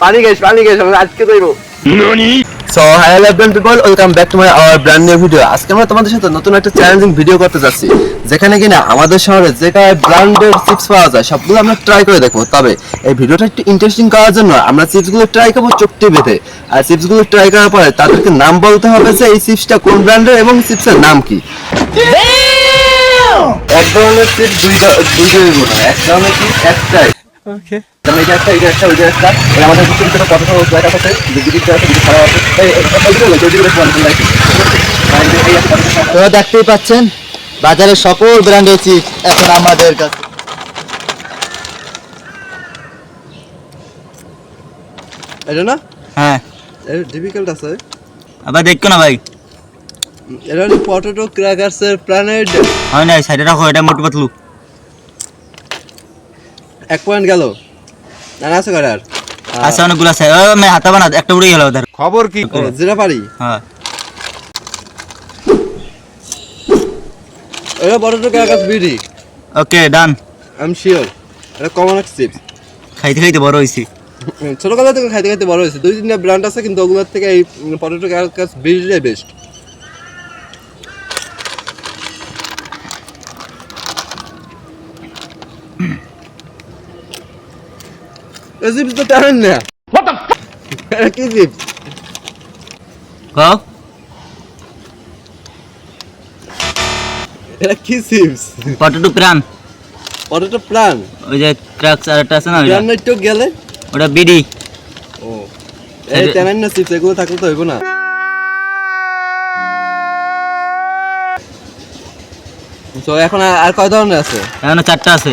পানি পানি আজকে so high level people welcome back to my our brand new video আজকে আমরা তোমাদের সাথে নতুন একটা চ্যালেঞ্জিং ভিডিও করতে যাচ্ছি যেখানে কিনা আমাদের শহরে যেটা ব্র্যান্ডের চিপস পাওয়া যায় সবগুলো আমরা ট্রাই করে দেখব। তবে এই ভিডিওটা একটু ইন্টারেস্টিং করার জন্য আমরা চিপসগুলো ট্রাই করব চোখটি বেঁধে। আর চিপসগুলো ট্রাই করার পরে তাদেরকে নাম বলতে হবে যে এই চিপসটা কোন ব্র্যান্ডের এবং চিপসের নাম কি। এক ধরনের চিপস দুই দুই ধরনের এক ধরনের চিপস একটাই। যেমন এটা একটা এটা একটা ওইটা একটা আমাদের কিছু কিছু কত সব আছে যে আছে দিদি খারাপ আছে এই এটা বলতে হবে যদি করে ফোন লাইক তো দেখতেই পাচ্ছেন বাজারে সকল ব্র্যান্ডের চিপস এখন আমাদের কাছে এটা না হ্যাঁ ডিফিকাল্ট আছে আবার দেখো না ভাই এটা হলো পটেটো ক্র্যাকারসের প্ল্যানেট হয় না সাইডে রাখো এটা মোটু পাতলু এক পয়েন্ট গেল। না না আছে আর আছে অনেকগুলো আছে। ও মে হাতা বানা একটা উড়ে গেল ওদের। খবর কি? ও, যেটা পারি? হ্যাঁ। এটা potato crackers BD. Okay done. I am sure এটা কমন চিপস খাইতে খাইতে বড় হইছি। ছোটবেলা থেকে খাইতে খাইতে বড় হয়েছে দুই তিনটা ব্র্যান্ড আছে কিন্তু ওগুলোর থেকে এই পটেটো ক্র্যাকারস বিডিটাই বেস্ট এই চিপস তো তেমন না এটা কি এটা পটেটো প্রাণ পটেটো ওই যে আর একটা আছে না একটু গেলে? ওটা বিডি। ও। এই না চিপস এগুলো থাকলে তো হইব না। তো এখন আর- আর কয় ধরনের আছে? এখন চারটা আছে।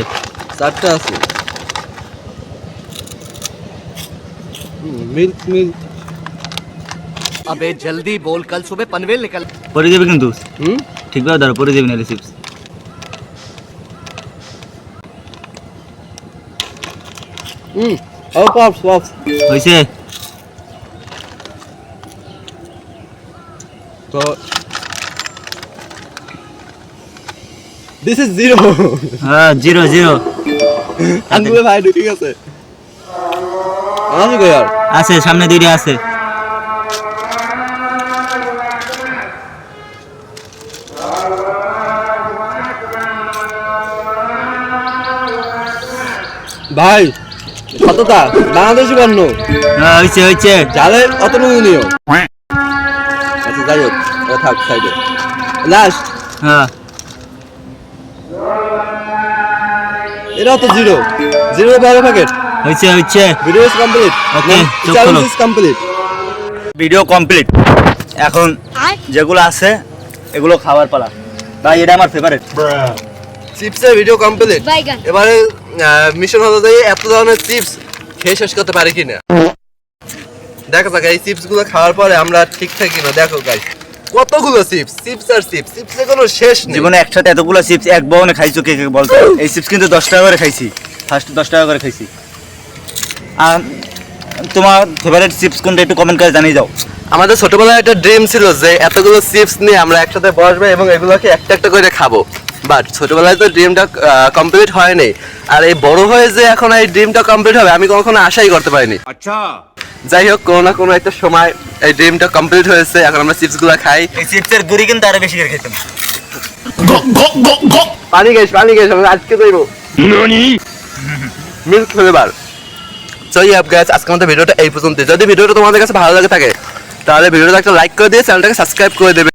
চারটা আছে। মিল্ক মিল্ক আবে জলদি বল কাল সুবে পনভেল নিকল পরে যাবে কিন্তু হুম ঠিকভাবে ধরো পরে যাবে না রিসিপ্টস হুম ও পপস পপস হইছে তো দিস ইজ জিরো হ্যাঁ জিরো জিরো আঙ্গুলে ভাই ঢুকে গেছে আছে সামনে দুইটা আছে। ভাই কতটা বাংলাদেশি পণ্য হ্যাঁ হইছে হইছে। জালে অত নিও। আচ্ছা যাই হোক থাক সাইডে লাস্ট হ্যাঁ। এটা তো জিরো জিরো বারো প্যাকেট হইছে হইছে ভিডিও ইজ কমপ্লিট চোখ challenge is complete video complete এখন যেগুলো আছে এগুলো খাবার পালা। ভাই এটা আমার ফেভারিট চিপসের ভিডিও কমপ্লিট এবারে মিশন হলো যে এত ধরনের চিপস খেয়ে শেষ করতে পারি কিনা। দেখা যাক এই চিপসগুলো খাওয়ার পরে আমরা ঠিকঠাক কিনা। দেখো গাইস কতগুলো চিপস চিপস আর চিপস চিপসের কোনো শেষ নেই। জীবনে একসাথে এতগুলো চিপস এক বহনে খাইছো কে কে বলতো? এই চিপস কিন্তু দশ টাকা করে খাইছি। ফার্স্ট দশ টাকা করে খাইছি। আর তোমার ফেভারিট চিপস কোনটা একটু কমেন্ট করে জানিয়ে দাও। আমাদের ছোটবেলায় একটা ড্রিম ছিল যে এতগুলো চিপস নিয়ে আমরা একসাথে বসবো এবং এগুলোকে একটা একটা করে খাব। বাট ছোটবেলায় তো ড্রিমটা কমপ্লিট হয়নি। আর এই বড় হয়ে যে এখন এই ড্রিমটা কমপ্লিট হবে আমি কখনো আশাই করতে পারিনি। আচ্ছা। যাই হোক কোনো না কোনো একটা সময় এই ড্রিমটা কমপ্লিট হয়েছে এখন আমরা চিপসগুলো খাই। এই চিপসের গুড়ি কিন্তু আরও বেশি করে খাইতাম পানি গেছ পানি গেছ আমি আজকে দইব মিল্ক ফ্লেভার সো গ্যাস আজকে আমাদের ভিডিওটা এই পর্যন্ত যদি ভিডিওটা তোমাদের কাছে ভালো লাগে থাকে, তাহলে ভিডিওটা একটা লাইক করে দিয়ে চ্যানেলটাকে সাবস্ক্রাইব করে দেবে।